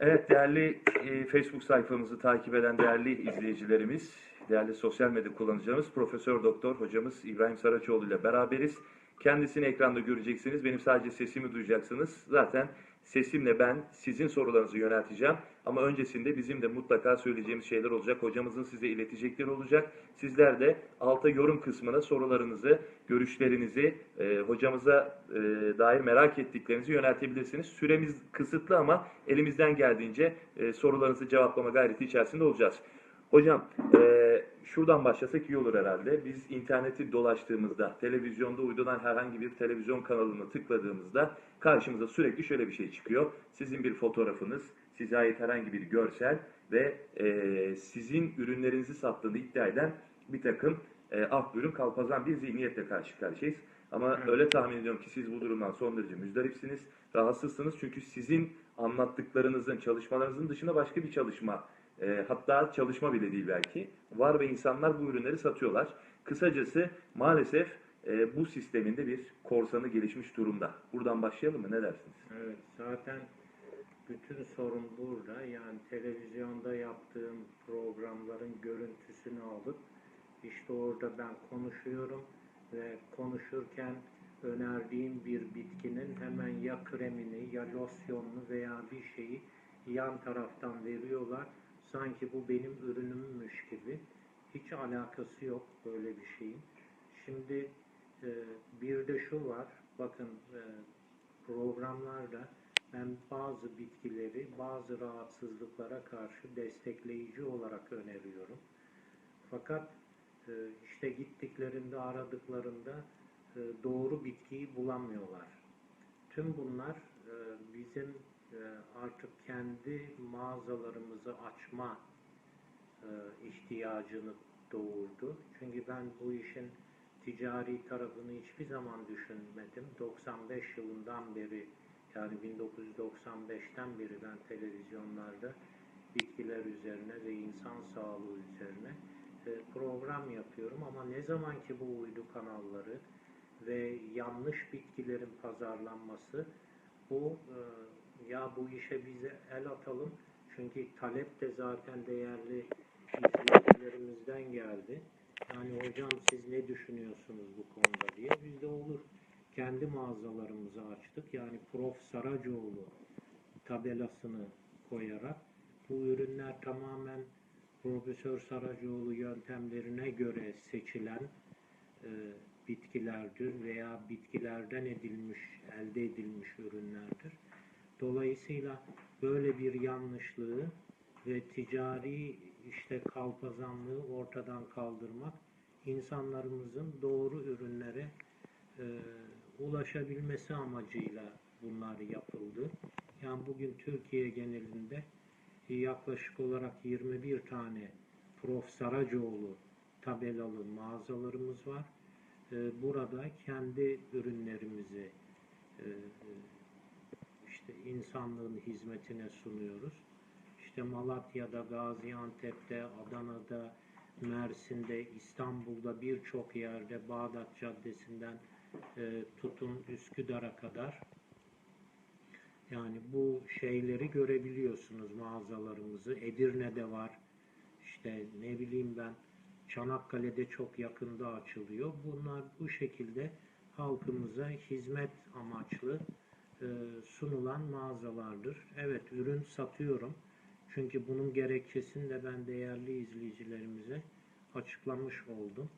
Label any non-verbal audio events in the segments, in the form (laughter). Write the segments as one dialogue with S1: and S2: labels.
S1: Evet değerli e, Facebook sayfamızı takip eden değerli izleyicilerimiz, değerli sosyal medya kullanıcılarımız Profesör Doktor hocamız İbrahim Saraçoğlu ile beraberiz. Kendisini ekranda göreceksiniz. Benim sadece sesimi duyacaksınız. Zaten sesimle ben sizin sorularınızı yönelteceğim. Ama öncesinde bizim de mutlaka söyleyeceğimiz şeyler olacak. Hocamızın size iletecekleri olacak. Sizler de alta yorum kısmına sorularınızı, görüşlerinizi, e, hocamıza e, dair merak ettiklerinizi yöneltebilirsiniz. Süremiz kısıtlı ama elimizden geldiğince e, sorularınızı cevaplama gayreti içerisinde olacağız. Hocam, e, şuradan başlasak iyi olur herhalde. Biz interneti dolaştığımızda, televizyonda uydudan herhangi bir televizyon kanalını tıkladığımızda karşımıza sürekli şöyle bir şey çıkıyor. Sizin bir fotoğrafınız, size ait herhangi bir görsel ve e, sizin ürünlerinizi sattığını iddia eden bir takım e, ah buyurun kalpazan bir zihniyetle karşı karşıyayız. Ama öyle tahmin ediyorum ki siz bu durumdan son derece müzdaripsiniz, rahatsızsınız. Çünkü sizin anlattıklarınızın, çalışmalarınızın dışında başka bir çalışma, e, hatta çalışma bile değil belki, var ve insanlar bu ürünleri satıyorlar. Kısacası maalesef e, bu sisteminde bir korsanı gelişmiş durumda. Buradan başlayalım mı? Ne dersiniz?
S2: Evet, zaten bütün sorun burada. Yani televizyonda yaptığım programların görüntüsünü alıp işte orada ben konuşuyorum ve konuşurken önerdiğim bir bitkinin hemen ya kremini ya losyonunu veya bir şeyi yan taraftan veriyorlar. Sanki bu benim ürünümmüş gibi. Hiç alakası yok böyle bir şeyin. Şimdi e, bir de şu var. Bakın e, programlarda ben bazı bitkileri bazı rahatsızlıklara karşı destekleyici olarak öneriyorum. Fakat e, işte gittiklerinde aradıklarında e, doğru bitkiyi bulamıyorlar. Tüm bunlar e, bizim artık kendi mağazalarımızı açma ihtiyacını doğurdu. Çünkü ben bu işin ticari tarafını hiçbir zaman düşünmedim. 95 yılından beri yani 1995'ten beri ben televizyonlarda bitkiler üzerine ve insan sağlığı üzerine e, program yapıyorum ama ne zaman ki bu uydu kanalları ve yanlış bitkilerin pazarlanması bu e, ya bu işe bize el atalım çünkü talep de zaten değerli izleyicilerimizden geldi. Yani hocam siz ne düşünüyorsunuz bu konuda diye. Biz de olur kendi mağazalarımızı açtık. Yani Prof. Saracoğlu tabelasını koyarak bu ürünler tamamen Profesör Saracoğlu yöntemlerine göre seçilen e, bitkilerdir veya bitkilerden edilmiş, elde edilmiş ürünlerdir. Dolayısıyla böyle bir yanlışlığı ve ticari işte kalpazanlığı ortadan kaldırmak insanlarımızın doğru ürünlere e, ulaşabilmesi amacıyla bunlar yapıldı. Yani bugün Türkiye genelinde yaklaşık olarak 21 tane Prof. Saracoğlu tabelalı mağazalarımız var. E, burada kendi ürünlerimizi e, işte insanlığın hizmetine sunuyoruz. İşte Malatya'da, Gaziantep'te, Adana'da, Mersin'de, İstanbul'da birçok yerde Bağdat Caddesi'nden e, tutun Üsküdar'a kadar yani bu şeyleri görebiliyorsunuz mağazalarımızı. Edirne'de var. İşte ne bileyim ben Çanakkale'de çok yakında açılıyor. Bunlar bu şekilde halkımıza hizmet amaçlı e, sunulan mağazalardır. Evet ürün satıyorum. Çünkü bunun gerekçesini de ben değerli izleyicilerimize açıklamış oldum.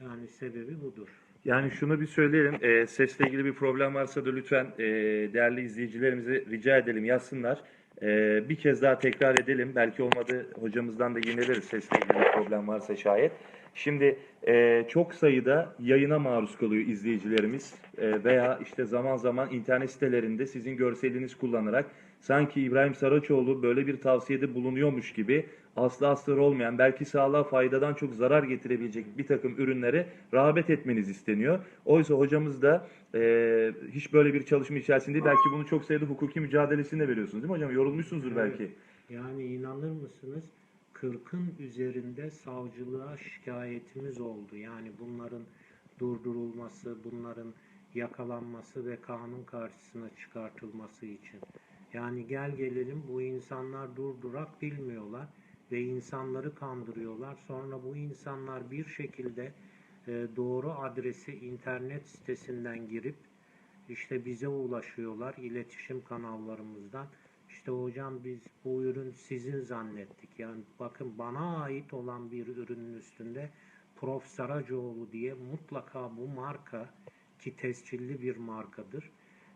S2: Yani sebebi budur.
S1: Yani şunu bir söyleyelim. E, sesle ilgili bir problem varsa da lütfen e, değerli izleyicilerimize rica edelim yazsınlar. E, bir kez daha tekrar edelim. Belki olmadı hocamızdan da yineleriz sesle ilgili bir problem varsa şayet. Şimdi e, çok sayıda yayına maruz kalıyor izleyicilerimiz E, veya işte zaman zaman internet sitelerinde sizin görseliniz kullanarak sanki İbrahim Saraçoğlu böyle bir tavsiyede bulunuyormuş gibi aslı astarı olmayan belki sağlığa faydadan çok zarar getirebilecek bir takım ürünlere rağbet etmeniz isteniyor. Oysa hocamız da e, hiç böyle bir çalışma içerisinde belki bunu çok sayıda hukuki mücadelesinde veriyorsunuz değil mi hocam? Yorulmuşsunuzdur
S2: Evet.
S1: belki.
S2: Yani inanır mısınız 40'ın üzerinde savcılığa şikayetimiz oldu. Yani bunların durdurulması, bunların yakalanması ve kanun karşısına çıkartılması için. Yani gel gelelim bu insanlar durdurak bilmiyorlar ve insanları kandırıyorlar. Sonra bu insanlar bir şekilde e, doğru adresi internet sitesinden girip işte bize ulaşıyorlar iletişim kanallarımızdan. İşte hocam biz bu ürün sizin zannettik. Yani bakın bana ait olan bir ürünün üstünde Prof. Saracoğlu diye mutlaka bu marka ki tescilli bir markadır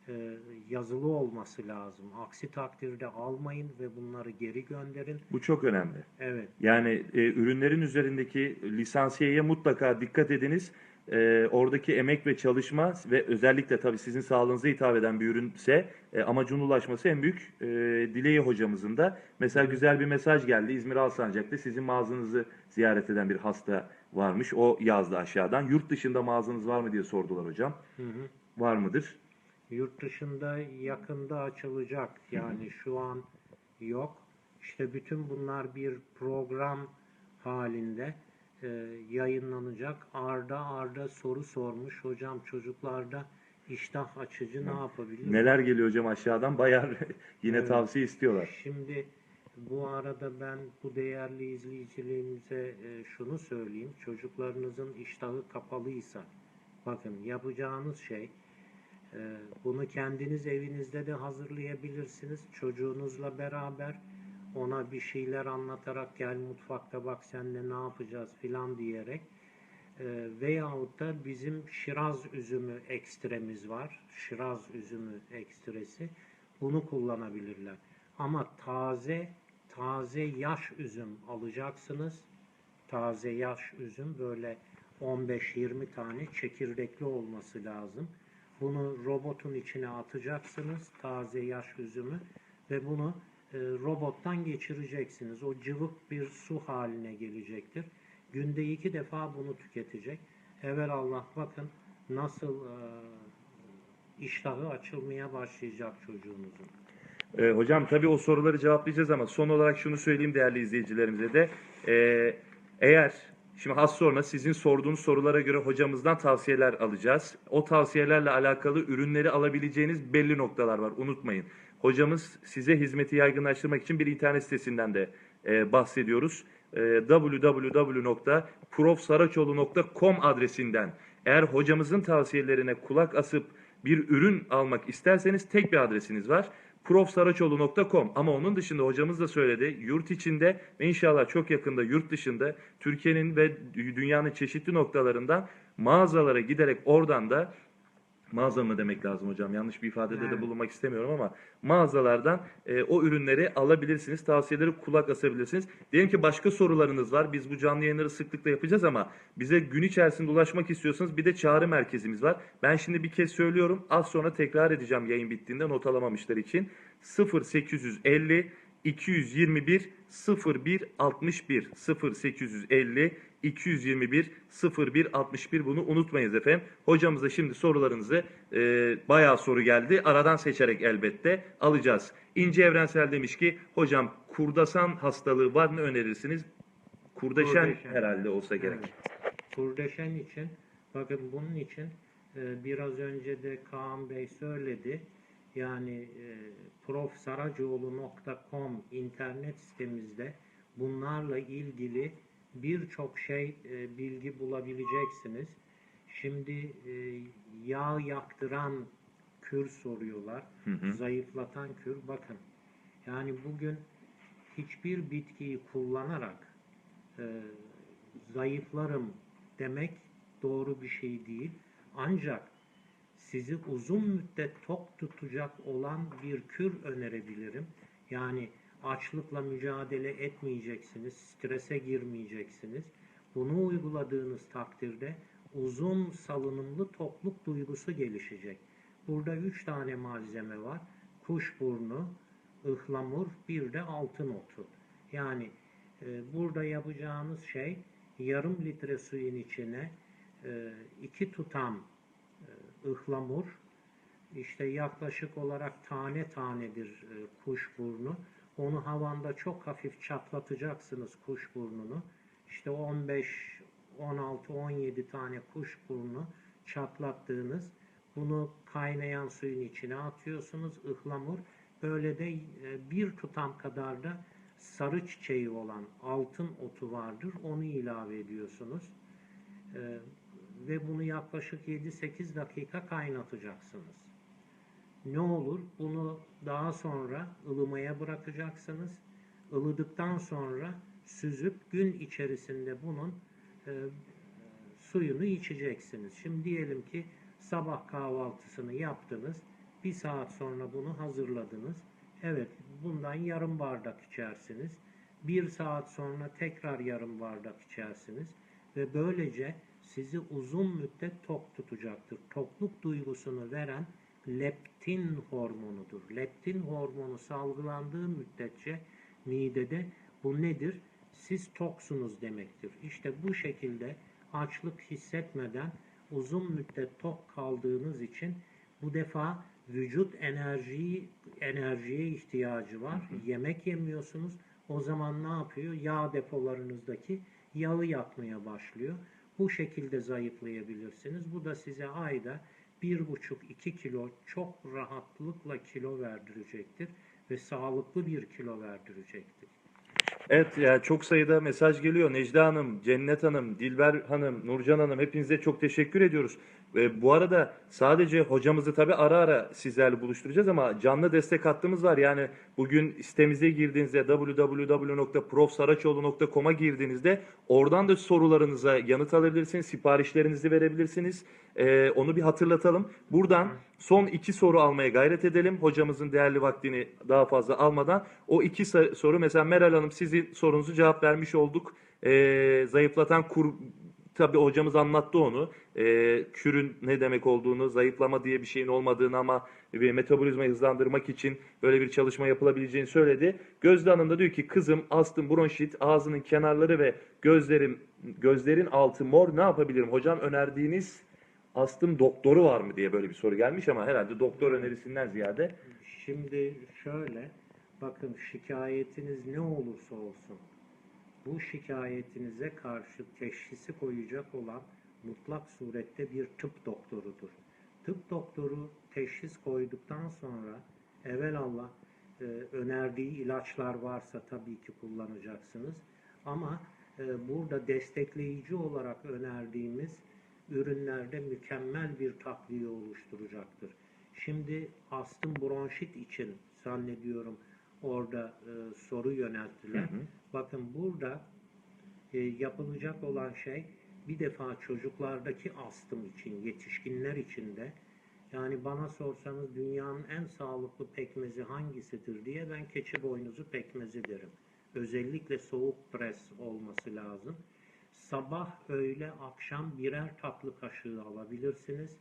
S2: e, yazılı olması lazım. Aksi takdirde almayın ve bunları geri gönderin.
S1: Bu çok önemli.
S2: Evet.
S1: Yani e, ürünlerin üzerindeki lisansiyeye mutlaka dikkat ediniz. E, oradaki emek ve çalışma ve özellikle tabii sizin sağlığınıza hitap eden bir ürünse e, amacına ulaşması en büyük e, dileği hocamızın da. Mesela güzel bir mesaj geldi. İzmir Alsancak'ta sizin mağazanızı ziyaret eden bir hasta varmış. O yazdı aşağıdan. Yurt dışında mağazanız var mı diye sordular hocam.
S2: Hı hı.
S1: Var mıdır?
S2: Yurt dışında yakında açılacak. Yani şu an yok. İşte bütün bunlar bir program halinde e, yayınlanacak. Arda Arda soru sormuş. Hocam çocuklarda iştah açıcı ne yapabilir?
S1: Neler geliyor hocam aşağıdan? Bayağı (laughs) yine
S2: Evet.
S1: tavsiye istiyorlar.
S2: Şimdi bu arada ben bu değerli izleyicilerimize e, şunu söyleyeyim. Çocuklarınızın iştahı kapalıysa bakın yapacağınız şey bunu kendiniz evinizde de hazırlayabilirsiniz. Çocuğunuzla beraber ona bir şeyler anlatarak gel mutfakta bak senle ne yapacağız filan diyerek e, veyahut da bizim şiraz üzümü ekstremiz var. Şiraz üzümü ekstresi. Bunu kullanabilirler. Ama taze taze yaş üzüm alacaksınız. Taze yaş üzüm böyle 15-20 tane çekirdekli olması lazım. Bunu robotun içine atacaksınız taze yaş üzümü ve bunu e, robottan geçireceksiniz. O cıvık bir su haline gelecektir. Günde iki defa bunu tüketecek. Allah bakın nasıl e, iştahı açılmaya başlayacak çocuğunuzun.
S1: Ee, hocam tabii o soruları cevaplayacağız ama son olarak şunu söyleyeyim değerli izleyicilerimize de. Ee, eğer şimdi az sonra sizin sorduğunuz sorulara göre hocamızdan tavsiyeler alacağız. O tavsiyelerle alakalı ürünleri alabileceğiniz belli noktalar var. Unutmayın. Hocamız size hizmeti yaygınlaştırmak için bir internet sitesinden de e, bahsediyoruz. E, www.profsaraçoğlu.com adresinden eğer hocamızın tavsiyelerine kulak asıp bir ürün almak isterseniz tek bir adresiniz var. profsaraçoğlu.com ama onun dışında hocamız da söyledi yurt içinde ve inşallah çok yakında yurt dışında Türkiye'nin ve dü- dünyanın çeşitli noktalarından mağazalara giderek oradan da mağaza mı demek lazım hocam yanlış bir ifadede de
S2: Evet.
S1: bulunmak istemiyorum ama mağazalardan e, o ürünleri alabilirsiniz tavsiyeleri kulak asabilirsiniz. Diyelim ki başka sorularınız var biz bu canlı yayınları sıklıkla yapacağız ama bize gün içerisinde ulaşmak istiyorsanız bir de çağrı merkezimiz var. Ben şimdi bir kez söylüyorum az sonra tekrar edeceğim yayın bittiğinde not alamamışlar için 0850 221 01 61 0850 221 01 61 bunu unutmayınız efendim. Hocamıza şimdi sorularınızı e, bayağı soru geldi. Aradan seçerek elbette alacağız. İnce Evrensel demiş ki hocam kurdasan hastalığı var mı önerirsiniz? Kurdeşen,
S2: Kurdeşen.
S1: herhalde olsa gerek.
S2: Evet. Kurdeşen için bakın bunun için e, biraz önce de Kaan Bey söyledi. Yani e, profsaracoğlu.com internet sitemizde bunlarla ilgili birçok şey e, bilgi bulabileceksiniz. Şimdi e, yağ yaktıran kür soruyorlar.
S1: Hı hı.
S2: Zayıflatan kür. Bakın yani bugün hiçbir bitkiyi kullanarak e, zayıflarım demek doğru bir şey değil. Ancak sizi uzun müddet tok tutacak olan bir kür önerebilirim. Yani açlıkla mücadele etmeyeceksiniz, strese girmeyeceksiniz. Bunu uyguladığınız takdirde uzun salınımlı tokluk duygusu gelişecek. Burada üç tane malzeme var. Kuşburnu, ıhlamur, bir de altın otu. Yani e, burada yapacağınız şey yarım litre suyun içine e, iki tutam ıhlamur, işte yaklaşık olarak tane tanedir e, kuşburnu. Onu havanda çok hafif çatlatacaksınız kuşburnunu. İşte 15, 16, 17 tane kuşburnu çatlattığınız bunu kaynayan suyun içine atıyorsunuz. ıhlamur Böyle de e, bir tutam kadar da sarı çiçeği olan altın otu vardır. Onu ilave ediyorsunuz. Ve bunu yaklaşık 7-8 dakika kaynatacaksınız. Ne olur? Bunu daha sonra ılımaya bırakacaksınız. Ilıdıktan sonra süzüp gün içerisinde bunun e, suyunu içeceksiniz. Şimdi diyelim ki sabah kahvaltısını yaptınız. Bir saat sonra bunu hazırladınız. Evet, bundan yarım bardak içersiniz. Bir saat sonra tekrar yarım bardak içersiniz. Ve böylece sizi uzun müddet tok tutacaktır. Tokluk duygusunu veren leptin hormonudur. Leptin hormonu salgılandığı müddetçe midede bu nedir? Siz toksunuz demektir. İşte bu şekilde açlık hissetmeden uzun müddet tok kaldığınız için bu defa vücut enerjiyi enerjiye ihtiyacı var. Yemek yemiyorsunuz. O zaman ne yapıyor? Yağ depolarınızdaki yağı yakmaya başlıyor. Bu şekilde zayıflayabilirsiniz. Bu da size ayda 1,5-2 kilo çok rahatlıkla kilo verdirecektir ve sağlıklı bir kilo verdirecektir.
S1: Evet yani çok sayıda mesaj geliyor. Necla Hanım, Cennet Hanım, Dilber Hanım, Nurcan Hanım hepinize çok teşekkür ediyoruz. Ve bu arada sadece hocamızı tabi ara ara sizlerle buluşturacağız ama canlı destek hattımız var. Yani bugün sitemize girdiğinizde www.profsaraçoğlu.com'a girdiğinizde oradan da sorularınıza yanıt alabilirsiniz, siparişlerinizi verebilirsiniz. Ee, onu bir hatırlatalım. Buradan son iki soru almaya gayret edelim. Hocamızın değerli vaktini daha fazla almadan. O iki soru mesela Meral Hanım sizin sorunuzu cevap vermiş olduk. Ee, zayıflatan kur tabii hocamız anlattı onu. Ee, kürün ne demek olduğunu, zayıflama diye bir şeyin olmadığını ama bir metabolizmayı hızlandırmak için böyle bir çalışma yapılabileceğini söyledi. Gözde Hanım da diyor ki kızım astım, bronşit, ağzının kenarları ve gözlerim gözlerin altı mor ne yapabilirim? Hocam önerdiğiniz astım doktoru var mı diye böyle bir soru gelmiş ama herhalde doktor önerisinden ziyade
S2: Şimdi şöyle, bakın şikayetiniz ne olursa olsun, bu şikayetinize karşı teşhisi koyacak olan mutlak surette bir tıp doktorudur. Tıp doktoru teşhis koyduktan sonra evelallah e, önerdiği ilaçlar varsa tabii ki kullanacaksınız. Ama e, burada destekleyici olarak önerdiğimiz ürünlerde mükemmel bir takviye oluşturacaktır. Şimdi astım bronşit için zannediyorum orada e, soru yönelttiler.
S1: Hı hı.
S2: Bakın burada e, yapılacak olan şey bir defa çocuklardaki astım için, yetişkinler için de yani bana sorsanız dünyanın en sağlıklı pekmezi hangisidir diye ben keçi boynuzu pekmezi derim. Özellikle soğuk pres olması lazım. Sabah, öğle, akşam birer tatlı kaşığı alabilirsiniz.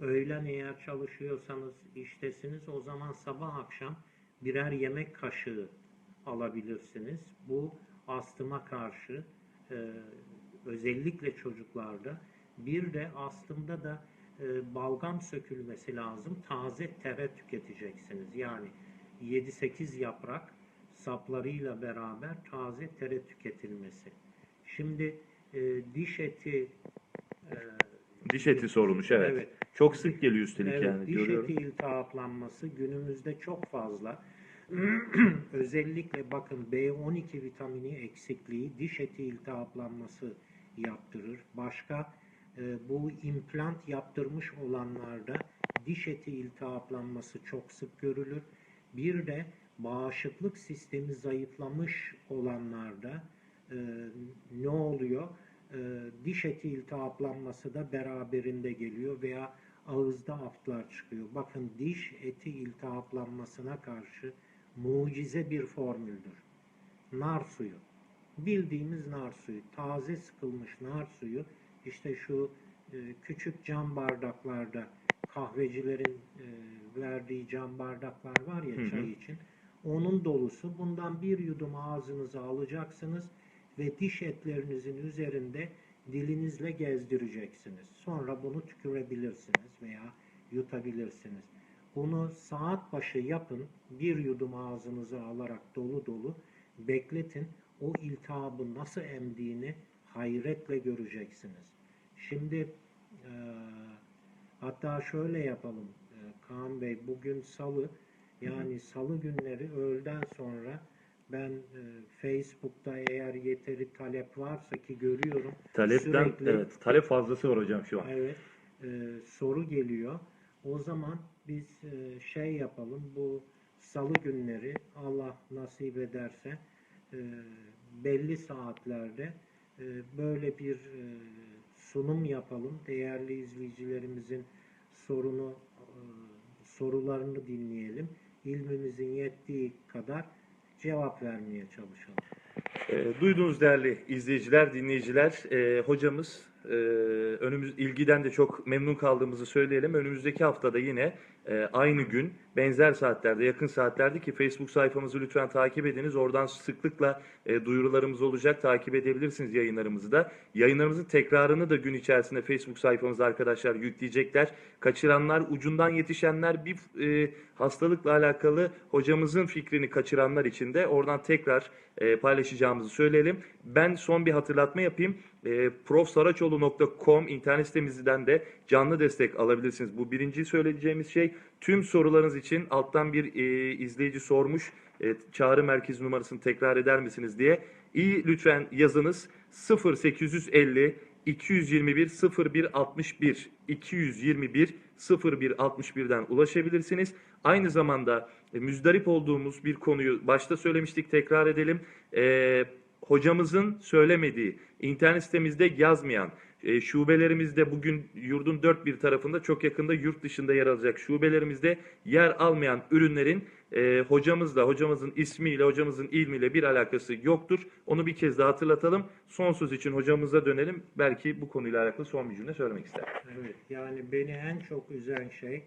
S2: Öğlen eğer çalışıyorsanız, iştesiniz o zaman sabah akşam birer yemek kaşığı alabilirsiniz. Bu astıma karşı e, özellikle çocuklarda bir de astımda da e, balgam sökülmesi lazım. Taze tere tüketeceksiniz. Yani 7-8 yaprak saplarıyla beraber taze tere tüketilmesi. Şimdi e, diş eti e,
S1: diş eti sorulmuş evet.
S2: Evet.
S1: Çok sık geliyor üstelik
S2: Evet,
S1: yani
S2: diş
S1: görüyorum.
S2: eti iltihaplanması günümüzde çok fazla. (clears throat) Özellikle bakın B12 vitamini eksikliği diş eti iltihaplanması yaptırır. Başka e, bu implant yaptırmış olanlarda diş eti iltihaplanması çok sık görülür. Bir de bağışıklık sistemi zayıflamış olanlarda e, ne oluyor? E, diş eti iltihaplanması da beraberinde geliyor veya ağızda aftlar çıkıyor. Bakın diş eti iltihaplanmasına karşı mucize bir formüldür. Nar suyu. Bildiğimiz nar suyu. Taze sıkılmış nar suyu. işte şu e, küçük cam bardaklarda kahvecilerin e, verdiği cam bardaklar var ya
S1: Hı hı.
S2: çay için. Onun dolusu. Bundan bir yudum ağzınıza alacaksınız ve diş etlerinizin üzerinde dilinizle gezdireceksiniz. Sonra bunu tükürebilirsiniz veya yutabilirsiniz. Bunu saat başı yapın. Bir yudum ağzınıza alarak dolu dolu bekletin. O iltihabı nasıl emdiğini hayretle göreceksiniz. Şimdi eee, hatta şöyle yapalım. Eee, Kaan Bey bugün salı Yani salı günleri öğleden sonra ben e, Facebook'ta eğer yeteri talep varsa ki görüyorum
S1: Talepten
S2: sürekli
S1: evet talep fazlası var hocam şu an.
S2: Evet, e, soru geliyor. O zaman biz e, şey yapalım, bu salı günleri Allah nasip ederse e, belli saatlerde e, böyle bir e, sunum yapalım. Değerli izleyicilerimizin sorunu e, sorularını dinleyelim. İlmimizin yettiği kadar cevap vermeye çalışalım.
S1: E, duyduğunuz değerli izleyiciler, dinleyiciler, e, hocamız e, önümüz ilgiden de çok memnun kaldığımızı söyleyelim. Önümüzdeki haftada yine e, aynı gün benzer saatlerde, yakın saatlerde ki Facebook sayfamızı lütfen takip ediniz. Oradan sıklıkla e, duyurularımız olacak. Takip edebilirsiniz yayınlarımızı da. Yayınlarımızın tekrarını da gün içerisinde Facebook sayfamıza arkadaşlar yükleyecekler. Kaçıranlar, ucundan yetişenler bir e, hastalıkla alakalı hocamızın fikrini kaçıranlar için de oradan tekrar e, paylaşacağımızı söyleyelim. Ben son bir hatırlatma yapayım. E, profsaraçoğlu.com internet sitemizden de canlı destek alabilirsiniz. Bu birinci söyleyeceğimiz şey. Tüm sorularınız için alttan bir e, izleyici sormuş. E, çağrı merkezi numarasını tekrar eder misiniz diye. İyi lütfen yazınız. 0850 221 0161 221 0161'den ulaşabilirsiniz. Aynı zamanda e, müzdarip olduğumuz bir konuyu başta söylemiştik tekrar edelim. E, hocamızın söylemediği, internet sitemizde yazmayan, e, şubelerimizde bugün yurdun dört bir tarafında çok yakında yurt dışında yer alacak şubelerimizde yer almayan ürünlerin e, hocamızla, hocamızın ismiyle, hocamızın ilmiyle bir alakası yoktur. Onu bir kez daha hatırlatalım. Son söz için hocamıza dönelim. Belki bu konuyla alakalı son bir cümle söylemek ister.
S2: Evet, yani beni en çok üzen şey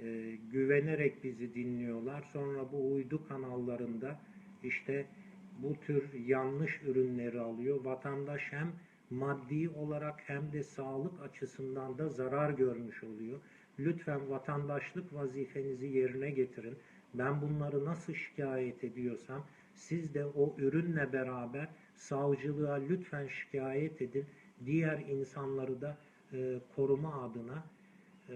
S2: e, güvenerek bizi dinliyorlar. Sonra bu uydu kanallarında işte bu tür yanlış ürünleri alıyor. Vatandaş hem maddi olarak hem de sağlık açısından da zarar görmüş oluyor. Lütfen vatandaşlık vazifenizi yerine getirin. Ben bunları nasıl şikayet ediyorsam siz de o ürünle beraber savcılığa lütfen şikayet edin. Diğer insanları da e, koruma adına e,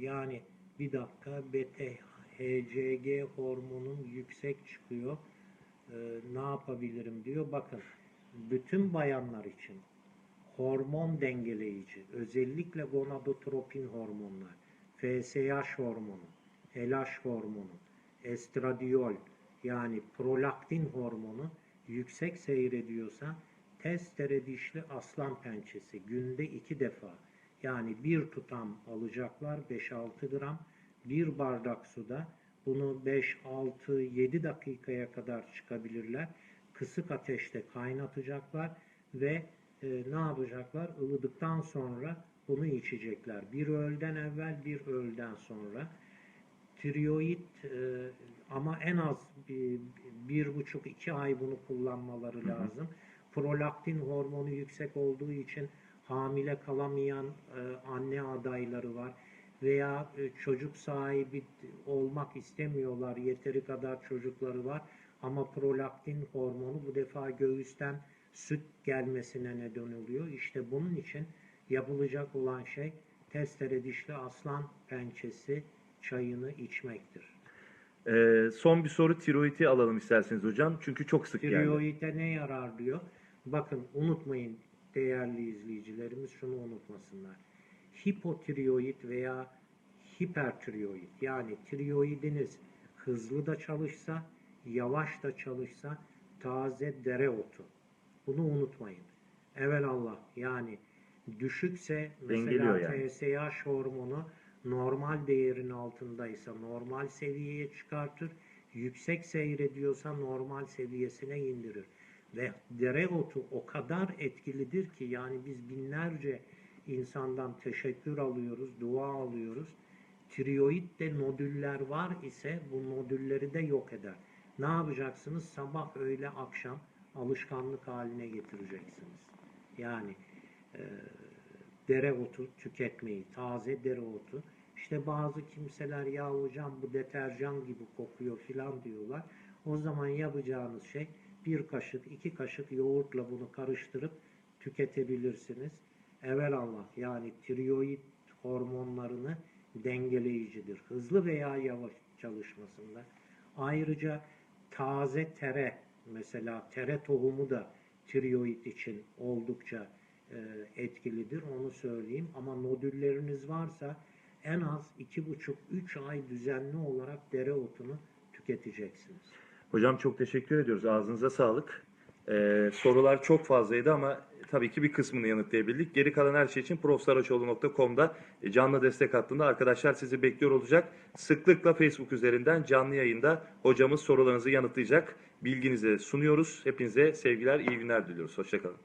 S2: yani bir dakika BT HCG hormonum yüksek çıkıyor. E, ne yapabilirim diyor. Bakın bütün bayanlar için hormon dengeleyici, özellikle gonadotropin hormonlar, FSH hormonu, LH hormonu, estradiol yani prolaktin hormonu yüksek seyrediyorsa testere dişli aslan pençesi günde iki defa yani bir tutam alacaklar 5-6 gram bir bardak suda bunu 5, 6, 7 dakikaya kadar çıkabilirler. Kısık ateşte kaynatacaklar ve e, ne yapacaklar? Ilıdıktan sonra bunu içecekler. Bir öğleden evvel, bir öğleden sonra. Tiroid e, ama en az bir, bir buçuk iki ay bunu kullanmaları lazım. Prolaktin hormonu yüksek olduğu için hamile kalamayan e, anne adayları var veya e, çocuk sahibi olmak istemiyorlar. Yeteri kadar çocukları var ama prolaktin hormonu bu defa göğüsten süt gelmesine neden oluyor. İşte bunun için yapılacak olan şey testere dişli aslan pençesi çayını içmektir.
S1: E, son bir soru tiroidi alalım isterseniz hocam. Çünkü çok sık geldi.
S2: Tiroide ne yarar diyor. Bakın unutmayın değerli izleyicilerimiz şunu unutmasınlar. Hipotiroid veya hipertiroid yani tiroidiniz hızlı da çalışsa, yavaş da çalışsa taze dereotu. Bunu unutmayın. Evelallah yani düşükse mesela
S1: yani.
S2: TSH hormonu normal değerin altındaysa normal seviyeye çıkartır. Yüksek seyrediyorsa normal seviyesine indirir. Ve dereotu o kadar etkilidir ki yani biz binlerce insandan teşekkür alıyoruz, dua alıyoruz. Tiroidde nodüller var ise bu nodülleri de yok eder. Ne yapacaksınız? Sabah, öğle, akşam alışkanlık haline getireceksiniz. Yani e, dereotu tüketmeyi, taze dereotu. İşte bazı kimseler ya hocam bu deterjan gibi kokuyor filan diyorlar. O zaman yapacağınız şey bir kaşık, iki kaşık yoğurtla bunu karıştırıp tüketebilirsiniz. Evelallah yani tiroid hormonlarını dengeleyicidir. Hızlı veya yavaş çalışmasında. Ayrıca taze tere mesela tere tohumu da tiroid için oldukça e, etkilidir onu söyleyeyim. Ama nodülleriniz varsa en az 2,5-3 ay düzenli olarak dereotunu tüketeceksiniz.
S1: Hocam çok teşekkür ediyoruz. Ağzınıza sağlık. Ee, sorular çok fazlaydı ama tabii ki bir kısmını yanıtlayabildik. Geri kalan her şey için profsaraçoğlu.com'da canlı destek hattında arkadaşlar sizi bekliyor olacak. Sıklıkla Facebook üzerinden canlı yayında hocamız sorularınızı yanıtlayacak. Bilginizi sunuyoruz. Hepinize sevgiler, iyi günler diliyoruz. Hoşçakalın.